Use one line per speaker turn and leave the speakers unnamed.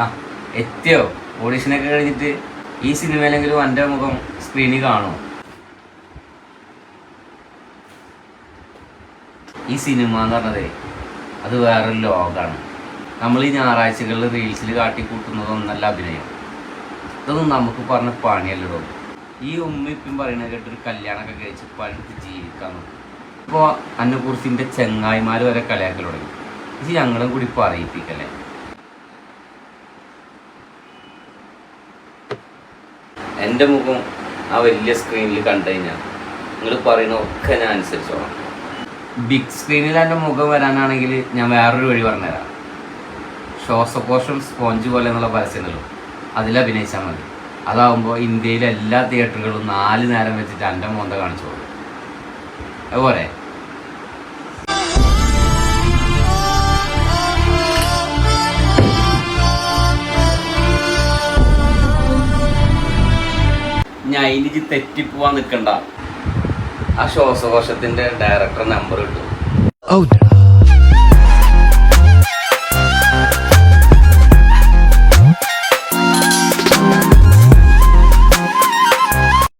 ആ എത്തിയോ? ഓഡീഷനൊക്കെ കഴിഞ്ഞിട്ട് ഈ സിനിമയിലെങ്കിലും എന്റെ മുഖം സ്ക്രീനിൽ കാണുമോ? ഈ സിനിമ എന്ന് പറഞ്ഞതേ അത് വേറൊരു ലോകമാണ് നമ്മൾ ഈ ഞായറാഴ്ചകളിൽ റീൽസിൽ കാട്ടിക്കൂട്ടുന്നതൊന്നല്ല അഭിനയം. ഇതൊന്നും നമുക്ക് പറഞ്ഞ പണിയല്ലോ ഈ ഉമ്മ ഇപ്പം പറയണ കേട്ടൊരു കല്യാണമൊക്കെ കഴിച്ച് പണിക്ക് ജീവിക്കാൻ ഇപ്പോൾ അന്നെക്കുറിച്ചിന്റെ ചെങ്ങായിമാർ വരെ കളിയാക്കൽ തുടങ്ങി. ഇത് ഞങ്ങളും കൂടി പറയിപ്പിക്കല്ലേ എന്റെ മുഖം ആ വലിയ സ്ക്രീനിൽ കണ്ടു കഴിഞ്ഞാൽ നിങ്ങൾ പറയുന്ന ഒക്കെ ഞാൻ അനുസരിച്ചോളാം. ബിഗ് സ്ക്രീനിൽ എന്റെ മുഖം വരാനാണെങ്കിൽ ഞാൻ വേറൊരു വഴി പറഞ്ഞുതരാം. ശ്വാസകോശം സ്പോഞ്ച് പോലെ എന്നുള്ള പരസ്യമുണ്ടല്ലോ അതിൽ അഭിനയിച്ചാൽ മതി. അതാവുമ്പോൾ ഇന്ത്യയിലെ എല്ലാ തിയേറ്ററുകളും നാല് നേരം വെച്ചിട്ട് എന്റെ മോന്ത കാണിച്ചോളൂ. അതുപോലെ ഇനി തെറ്റിപ്പോവാൻ നിൽക്കണ്ട ആ ശ്വാസകോശത്തിന്റെ ഡയറക്ടർ നമ്പർ കിട്ടും.